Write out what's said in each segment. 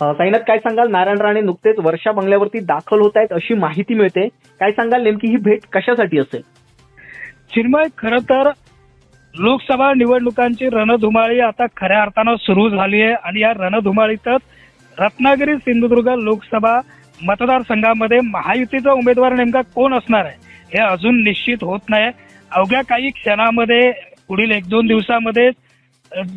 साईनाथ काय सांगाल? नारायण राणे नुकतेच वर्षा बंगल्यावरती दाखल होत आहेत अशी माहिती मिळते. काय सांगाल? नेमकी ही भेट कशासाठी असेल? चिन्मय खर तर लोकसभा निवडणुकांची रणधुमाळी आता खऱ्या अर्थानं सुरू झाली आहे आणि या रणधुमाळीतच रत्नागिरी सिंधुदुर्ग लोकसभा मतदारसंघामध्ये महायुतीचा उमेदवार नेमका कोण असणार आहे? हे अजून निश्चित होत नाही. अवघ्या काही क्षणामध्ये पुढील एक दोन दिवसामध्ये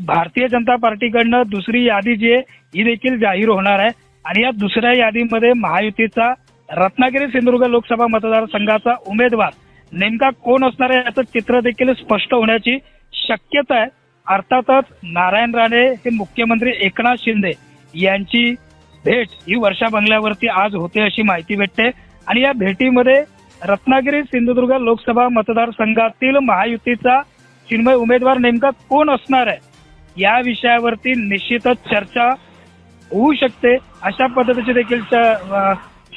भारतीय जनता पार्टीकडनं दुसरी यादी जी आहे ही देखील जाहीर होणार आहे. आणि या दुसऱ्या यादीमध्ये महायुतीचा रत्नागिरी सिंधुदुर्ग लोकसभा मतदारसंघाचा उमेदवार नेमका कोण असणार आहे याचं चित्र देखील स्पष्ट होण्याची शक्यता आहे. अर्थातच नारायण राणे हे मुख्यमंत्री एकनाथ शिंदे यांची भेट ही वर्षा बंगल्यावरती आज होते अशी माहिती भेटते. आणि या भेटीमध्ये रत्नागिरी सिंधुदुर्ग लोकसभा मतदारसंघातील महायुतीचा चिन्मय उमेदवार नेमका कोण असणार आहे? या विषयावरती निश्चितच चर्चा होऊ शकते. अशा पद्धतीची देखील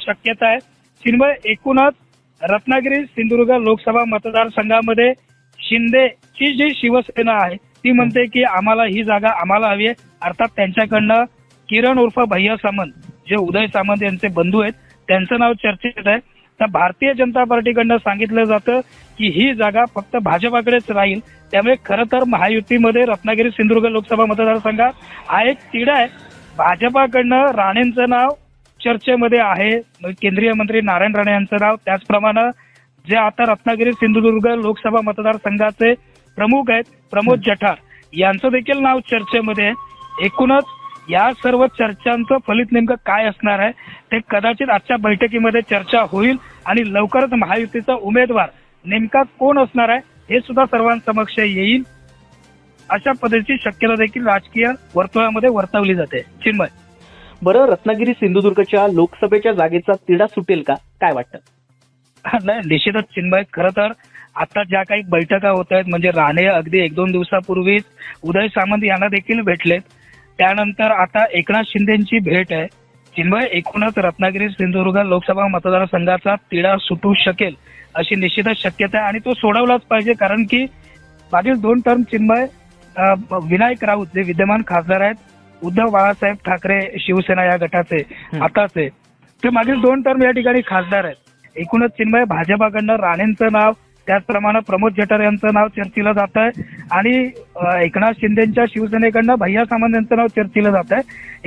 शक्यता आहे. चिन्मय एकूणच रत्नागिरी सिंधुदुर्ग लोकसभा मतदारसंघामध्ये शिंदेची जी शिवसेना आहे ती म्हणते की आम्हाला ही जागा आम्हाला हवी आहे. अर्थात त्यांच्याकडनं किरण उर्फ भैया सामंत जे उदय सामंत यांचे बंधू आहेत त्यांचं नाव चर्चेत आहे. तर भारतीय जनता पार्टीकडनं सांगितलं जातं की ही जागा फक्त भाजपाकडेच राहील. त्यामुळे खरं तर महायुतीमध्ये रत्नागिरी सिंधुदुर्ग लोकसभा मतदारसंघात हा एक तिढा आहे. भाजपाकडनं राणेंचं नाव चर्चेमध्ये आहे. केंद्रीय मंत्री नारायण राणे यांचं नाव. त्याचप्रमाणे जे आता रत्नागिरी सिंधुदुर्ग लोकसभा मतदारसंघाचे प्रमुख आहेत प्रमोद जठार. यांचं देखील नाव चर्चेमध्ये आहे. एकूणच या सर्व चर्चांचं फलित नेमकं काय असणार आहे ते कदाचित आजच्या बैठकीमध्ये चर्चा होईल आणि लवकरच महायुतीचा उमेदवार नेमका कोण असणार आहे हे सुद्धा सर्वांसमक्ष येईल. अशा पद्धतीची शक्यता देखील राजकीय वर्तुळामध्ये वर्तवली जाते. चिन्मय. बरं रत्नागिरी सिंधुदुर्गच्या लोकसभेच्या जागेचा तिढा सुटेल का? काय वाटतं? नाही निश्चितच चिन्मय. खरं तर आता ज्या काही बैठका होत आहेत म्हणजे राणे अगदी एक दोन दिवसापूर्वीच उदय सामंत यांना देखील भेटलेत. त्यानंतर आता एकनाथ शिंदेची भेट आहे. चिन्मय एकूणच रत्नागिरी सिंधुदुर्ग लोकसभा मतदारसंघाचा तिढा सुटू शकेल अशी निश्चितच शक्यता आहे आणि तो सोडवलाच पाहिजे कारण की मागील दोन टर्म चिन्मय विनायक राऊत जे विद्यमान खासदार आहेत उद्धव बाळासाहेब ठाकरे शिवसेना या गटाचे. आताचे. ते मागील दोन टर्म या ठिकाणी खासदार आहेत. एकूणच चिन्मय भाजपाकडनं राणेंचं नाव त्याचप्रमाणे प्रमोद जठार यांचं नाव चर्चेला जात आहे. आणि एकनाथ शिंदेच्या शिवसेनेकडनं भैया सामंत यांचं नाव चर्चेला जात आहे.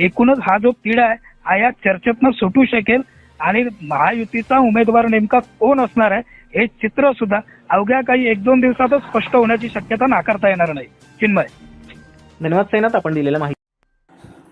एकूणच हा जो तिढा आहे हा या चर्चेतनं सुटू शकेल. आणि महायुतीचा उमेदवार नेमका कोण असणार आहे हे चित्र सुद्धा अवघ्या काही एक दोन दिवसातच स्पष्ट होण्याची शक्यता नाकारता येणार नाही. चिन्मय. धन्यवाद साईनाथ आपण दिलेल्या माहिती